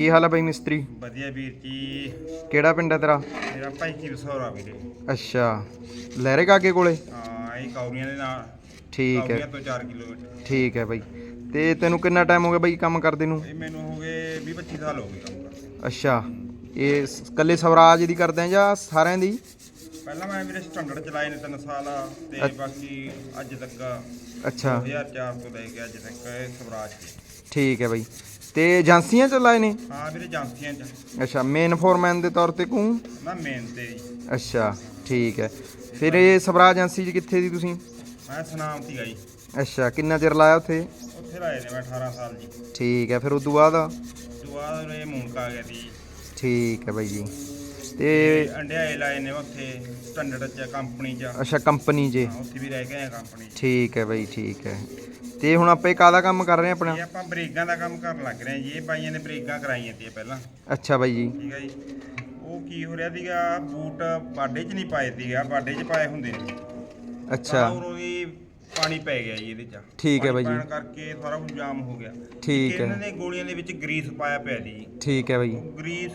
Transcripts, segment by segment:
ਕੀ ਹਾਲ ਹੈ ਬਾਈ ਮਿਸਤਰੀ? ਵਧੀਆ ਵੀਰ ਜੀ। ਕਿਹੜਾ ਪਿੰਡ ਹੈ ਤੇਰਾ? ਮੇਰਾ ਭਾਈ ਕੀ ਵਸੌਰਾ ਵੀਰੇ। ਅੱਛਾ। ਲਹਿਰੇ ਕਾਕੇ ਕੋਲੇ? ਹਾਂ ਇਹ ਕੌਰੀਆਂ ਦੇ ਨਾਲ। ਠੀਕ ਕੌਰੀਆਂ ਹੈ ਤੋਂ 4 ਕਿਲੋਮੀਟਰ। ਠੀਕ ਹੈ ਬਾਈ। ਤੇ ਤੈਨੂੰ ਕਿੰਨਾ ਟਾਈਮ ਹੋ ਗਿਆ ਬਾਈ ਕੰਮ ਕਰਦੇ ਨੂੰ? ਇਹ ਮੈਨੂੰ ਹੋ ਗਏ 20 25 ਸਾਲ ਹੋ ਗਏ ਕੰਮ ਕਰਦੇ ਅੱਛਾ। ਇਹ ਸ- ਕੱਲੇ ਸਵਰਾਜ ਦੀ ਕਰਦੇ ਆ ਜਾਂ ਸਾਰਿਆਂ ਦੀ? ਪਹਿਲਾਂ ਮੈਂ ਵੀਰੇ ਸਟੈਂਡਰਡ ਚਲਾਏ ਨੇ 3 ਸਾਲ ਤੇ ਬਾਕੀ ਅੱਜ ਤੱਕ ਅੱਛਾ। 2004 ਤੋਂ ਲੈ ਕੇ ਅੱਜ ਤੱਕ ਇਹ ਸਵਰਾਜ। ਠੀਕ ਹੈ ਬਾਈ। ਤੇ ਏਜੰਸੀਆਂ ਚ ਲਾਏ ਨੇ? ਹਾਂ ਵੀਰੇ ਏਜੰਸੀਆਂ ਚ। ਅੱਛਾ ਮੇਨ ਫੋਰਮੈਨ ਦੇ ਤੌਰ ਤੇ ਕੂੰ ਨਾ ਮੇਨ ਤੇ ਜੀ। ਅੱਛਾ ਠੀਕ ਹੈ। ਫਿਰ ਇਹ ਸਵਰਾਜ ਏਜੰਸੀ ਚ ਕਿੱਥੇ ਦੀ ਤੁਸੀਂ? ਮੈਂ ਸੁਨਾਮ ਸੀਗਾ ਜੀ। ਅੱਛਾ ਕਿੰਨਾ ਚਿਰ ਲਾਇਆ ਉੱਥੇ? ਉੱਥੇ ਲਾਏ ਨੇ ਮੈਂ 18 ਸਾਲ ਜੀ। ਠੀਕ ਹੈ ਫਿਰ ਉਸ ਤੋਂ ਬਾਅਦ ਬਾਅਦ ਇਹ ਮੂਨਕ ਗਿਆ ਜੀ। ਠੀਕ ਹੈ ਬਾਈ ਜੀ। ਤੇ ਤੇ ਅੰਡਿਆਏ ਲਾਏ ਨੇ ਉੱਥੇ ਸਟੈਂਡਰਡ ਚ ਕੰਪਨੀ ਚ। ਅੱਛਾ ਕੰਪਨੀ ਹਾਂ, ਉੱਥੇ ਵੀ ਰਹਿ ਗਏ ਆ ਕੰਪਨੀ ਚ। ਠੀਕ ਹੈ ਬਾਈ ਠੀਕ ਹੈ। ਤੇ ਹੁਣ ਆਪਾਂ ਇਹ ਕਾਹਦਾ ਕੰਮ ਕਰ ਰਹੇ ਹਾਂ ਆਪਣਾ? ਇਹ ਆਪਾਂ ਬ੍ਰੇਕਾਂ ਦਾ ਕੰਮ ਕਰਨ ਲੱਗ ਰਹੇ ਹਾਂ ਜੀ ਇਹ ਬਾਈਆਂ ਨੇ ਬ੍ਰੇਕਾਂ ਕਰਾਈਆਂ ਤੀਆਂ ਪਹਿਲਾਂ। ਅੱਛਾ ਬਾਈ ਜੀ। ਠੀਕ ਹੈ ਜੀ। ਉਹ ਕੀ ਹੋ ਰਿਹਾ ਸੀਗਾ ਬੂਟ ਬਾਡੇ 'ਚ ਨਹੀਂ ਪਾਏ ਸੀਗਾ ਬਾਡੇ 'ਚ ਪਾਏ ਹੁੰਦੇ ਨੇ। ਅੱਛਾ। ਉਰੋਂ ਦੀ ਪਾਣੀ ਪੈ ਗਿਆ ਜੀ ਇਹਦੇ 'ਚ। ਠੀਕ ਹੈ ਬਾਈ ਜੀ। ਪੈਣ ਕਰਕੇ ਸਾਰਾ ਕੁਝ ਜਾਮ ਹੋ ਗਿਆ। ਠੀਕ ਹੈ। ਇਹਨਾਂ ਨੇ ਗੋਲੀਆਂ ਦੇ ਵਿੱਚ ਗਰੀਸ ਪਾਇਆ ਪਿਆ ਸੀ ਜੀ। ਠੀਕ ਹੈ ਬਾਈ ਉਹ ਗਰੀਸ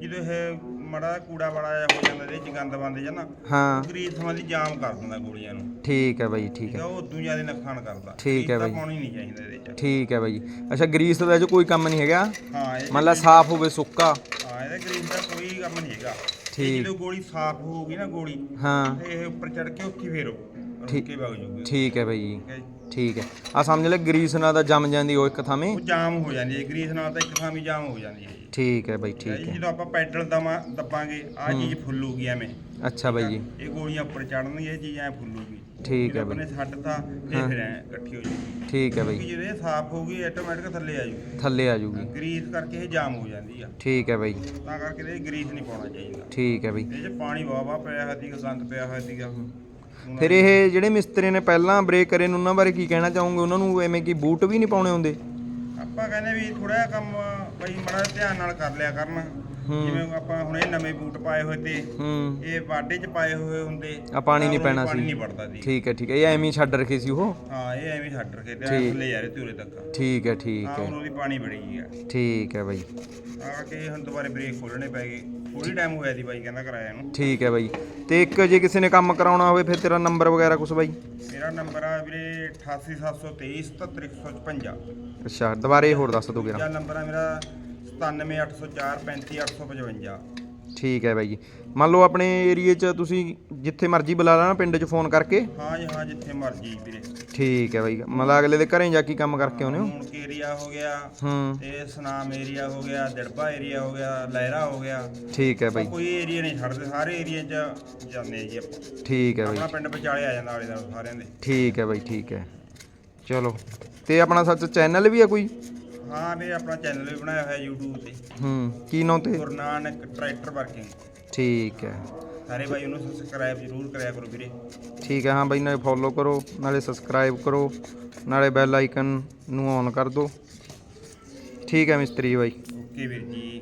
ਜਦੋਂ ਇਹ ਮੜਾ ਕੂੜਾ ਬੜਾ ਜਿਹਾ ਹੋ ਜਾਂਦਾ ਇਹਦੇ 'ਚ ਗੰਦ ਬੰਦ ਜਾਂ ਨਾ ਹਾਂ। ਗਰੀਸ ਸੰਬੰਧੀ ਜਾਮ ਕਰ ਦਿੰਦਾ ਗੋਲੀਆਂ ਨੂੰ। ਠੀਕ ਹੈ ਬਾਈ ਠੀਕ ਹੈ। ਹੈ ਉਹ ਉਦੋਂ ਜ਼ਿਆਦਾ ਨੁਕਸਾਨ ਕਰਦਾ। ਠੀਕ ਹੈ ਬਾਈ। ਪਾਉਣੀ ਨਹੀਂ ਚਾਹੀਦਾ ਇਹਦੇ 'ਚ ਠੀਕ ਹੈ ਬਾਈ। ਅੱਛਾ ਗਰੀਸ ਦਾ ਜੋ ਕੋਈ ਕੰਮ ਨਹੀਂ ਹੈਗਾ? ਹਾਂ ਮੰਨ ਲਾ ਸਾਫ਼ ਹੋਵੇ ਸੁੱਕਾ। ਹਾਂ ਇਹਦਾ ਗਰੀਸ ਦਾ ਕੋਈ ਕੰਮ ਨਹੀਂ ਹੈਗਾ। ਠੀਕ। ਜਦੋਂ ਗੋਲੀ ਸਾਫ਼ ਹੋਊਗੀ ਨਾ ਗੋਲੀ ਹਾਂ। ਇਹ ਉੱਪਰ ਚੜ ਕੇ ਉੱਥੇ ਹੀ ਫੇਰੋ ਠੀਕ। ਹੈ ਬਾਈ। ਠੀਕ ਹੈ ਜੀ। ਠੀਕ ਹੈ। ਆ ਸਮਝ ਲੈ ਗਰੀਸ ਨਾਲ ਤਾਂ ਜੰਮ ਜਾਂਦੀ ਉਹ ਇੱਕ ਥਾਵੇਂ। ਉਹ ਜਾਮ ਹੋ ਜਾਂਦੀ ਹੈ ਗਰੀਸ ਨਾਲ ਤਾਂ ਇੱਕ ਥਾਂ ਵੀ ਜਾਮ ਹੋ ਜਾਂਦੀ ਹੈ ਜੀ। ਠੀਕ ਹੈ ਬਾਈ ਠੀਕ ਹੈ ਜੀ, ਹੈ। ਜਦੋਂ ਆਪਾਂ ਪੈਡਲ ਦਮਾ ਦੱਬਾਂਗੇ ਆ ਚੀਜ਼ ਫੁੱਲੂਗੀ ਐਵੇਂ। ਅੱਛਾ ਬਾਈ ਜੀ। ਇਹ ਗੋਲੀਆਂ ਉੱਪਰ ਚੜਨਗੀਆਂ ਇਹ ਚੀਜ਼ ਐ ਫੁੱਲੂਗੀ। ਠੀਕ ਹੈ ਬਾਈ। ਆਪਣੇ ਛੱਡਤਾ ਹਾਂ। ਇਹ ਫਿਰ ਐ ਇਕੱਠੀ ਹੋ ਜੂਗੀ ਠੀਕ ਹੈ ਬਾਈ। ਜਦੋਂ ਇਹ ਸਾਫ਼ ਹੋਊਗੀ ਆਟੋਮੈਟਿਕ ਥੱਲੇ ਆ ਜੂਗੀ। ਥੱਲੇ ਆ ਜੂਗੀ। ਗਰੀਸ ਕਰਕੇ ਇਹ ਜਾਮ ਹੋ ਜਾਂਦੀ ਆ। ਠੀਕ ਹੈ ਬਾਈ। ਤਾਂ ਕਰਕੇ ਇਹ ਗਰੀਸ ਨਹੀਂ ਪਾਉਣਾ ਚਾਹੀਦਾ। ਠੀਕ ਹੈ ਬਾਈ। ਇਹ 'ਚ ਪਾਣੀ ਵਾਵਾ ਪਿਆ ਹੋਇਆ ਸੀਗਾ ਗੰਦ ਪਿਆ ਹੋਇਆ ਸੀਗਾ। ਫਿਰ ਇਹ ਜਿਹੜੇ ਮਿਸਤਰੀ ਨੇ ਪਹਿਲਾਂ ਬ੍ਰੇਕ ਕਰੇ ਨੇ, ਉਹਨਾਂ ਬਾਰੇ ਕੀ ਕਹਿਣਾ ਚਾਹੋਗੇ? ਉਹਨਾਂ ਨੂੰ ਐਵੇਂ ਕਿ ਬੂਟ ਵੀ ਨਹੀਂ ਪਾਉਣੇ ਹੁੰਦੇ ਆਪਾਂ ਕਹਿੰਦੇ ਵੀ ਥੋੜਾ ਜਿਹਾ ਕੰਮ, ਬਈ ਮੜਾ ਧਿਆਨ ਨਾਲ ਕਰ ਲਿਆ ਕਰਨ। ਜਿਵੇਂ ਆਪਾਂ ਹੁਣ ਇਹ ਨਵੇਂ ਬੂਟ ਪਾਏ ਹੋਏ ਤੇ ਹੂੰ। ਇਹ ਵਾਢੇ 'ਚ ਪਾਏ ਹੋਏ ਹੁੰਦੇ ਆ ਪਾਣੀ ਨਹੀਂ ਪੈਣਾ ਪਾਣੀ ਸੀ। ਨਹੀਂ ਵੜਦਾ ਸੀ। ਠੀਕ ਹੈ ਠੀਕ ਹੈ ਇਹ ਐਵੇਂ ਹੀ ਛੱਡ ਰੱਖੇ ਸੀ ਉਹ? ਹਾਂ ਇਹ ਐਵੇਂ ਛੱਡ ਰਕੇ ਤੇ ਠੀਕ। ਥੱਲੇ ਜਾ ਰਹੇ ਤੂਰੇ ਤੱਕ। ਠੀਕ ਹੈ ਠੀਕ ਹਾਂ ਹੈ। ਹੁਣ ਉਹਦੀ ਪਾਣੀ ਬੜੀ ਗਿਆ ਠੀਕ ਹੈ ਬਾਈ। ਆ ਕੇ ਹੁਣ ਦੁਬਾਰੇ ਬ੍ਰੇਕ ਖੋਲਣੇ ਪੈ ਗਏ। ਥੋੜੀ ਟਾਈਮ ਹੋਇਆ ਸੀ ਬਾਈ ਕਹਿੰਦਾ ਕਰਾਇਆ ਨੂੰ। ਠੀਕ ਹੈ ਬਾਈ। ਤੇ ਇੱਕ ਜੇ ਕਿਸੇ ਨੇ ਕੰਮ ਕਰਾਉਣਾ ਹੋਵੇ ਫਿਰ ਤੇਰਾ ਨੰਬਰ ਵਗੈਰਾ ਕੁਛ ਬਾਈ? ਮੇਰਾ ਨੰਬਰ ਆ ਵੀਰੇ 88723 77155 ਅੱਛਾ ਦੁਬਾਰੇ ਹੋਰ ਦੱਸ ਦੋ ਦੂਜਾ ਕਿਰਾ ਨੰਬਰ ਆ ਮੇਰਾ 97804 35855 ਠੀਕ ਹੈ ਬਾਈ ਜੀ। ਮੰਨ ਲਓ ਆਪਣੇ ਏਰੀਏ 'ਚ ਤੁਸੀਂ ਜਿੱਥੇ ਮਰਜ਼ੀ ਬੁਲਾ ਲੈਣਾ ਪਿੰਡ 'ਚ ਫੋਨ ਕਰਕੇ। ਹਾਂ ਜੀ ਹਾਂ ਜਿੱਥੇ ਮਰਜ਼ੀ ਵੀਰੇ। ਠੀਕ ਹੈ ਬਾਈ ਮਤਲਬ ਅਗਲੇ ਦੇ ਘਰੇ ਜਾ ਕੇ ਕੰਮ ਕਰਕੇ ਆਉਨੇ ਹੋ? ਏਰੀਆ ਹੋ ਗਿਆ? ਹੂੰ। ਤੇ ਸਨਾਮ ਏਰੀਆ ਹੋ ਗਿਆ ਦਿੜਬਾ ਏਰੀਆ ਹੋ ਗਿਆ ਲਹਿਰਾ ਹੋ ਗਿਆ। ਠੀਕ ਹੈ ਬਾਈ। ਕੋਈ ਏਰੀਆ ਨਹੀਂ ਛੱਡਦੇ ਸਾਰੇ ਏਰੀਆ 'ਚ ਜਾਂਦੇ ਜੀ ਆਪਾਂ। ਠੀਕ ਹੈ ਆਪਣਾ ਬਾਈ ਪਿੰਡ ਵਿਚਾਲੇ ਆ ਜਾਂਦਾ ਆਲੇ ਦਾ ਸਾਰਿਆਂ ਦੇ। ਠੀਕ ਹੈ ਬਾਈ ਠੀਕ ਹੈ। ਚਲੋ। ਤੇ ਆਪਣਾ ਸੱਚ ਚੈਨਲ ਵੀ ਆ ਕੋਈ? ਹਾਂ ਵੀਰੇ ਆਪਣਾ ਚੈਨਲ ਵੀ ਬਣਾਇਆ ਹੋਇਆ YouTube ਤੇ। ਹੂੰ ਕੀ ਨਾਂ ਤੇ? ਗੁਰੂ ਨਾਨਕ ਟਰੈਕਟਰ ਵਰਕਿੰਗ ਠੀਕ ਹੈ। ਸਾਰੇ ਭਾਈ ਉਹਨੂੰ ਸਬਸਕ੍ਰਾਈਬ ਜ਼ਰੂਰ ਕਰਿਆ ਕਰੋ ਵੀਰੇ। ਠੀਕ ਹੈ ਹਾਂ ਬਾਈ ਨਾਲੇ ਫੋਲੋ ਕਰੋ ਨਾਲੇ ਸਬਸਕ੍ਰਾਈਬ ਕਰੋ ਨਾਲੇ ਬੈਲ ਆਈਕਨ ਨੂੰ ਔਨ ਕਰ ਦਿਓ। ਠੀਕ ਹੈ ਮਿਸਤਰੀ ਬਾਈ। ਓਕੇ ਵੀਰ ਜੀ।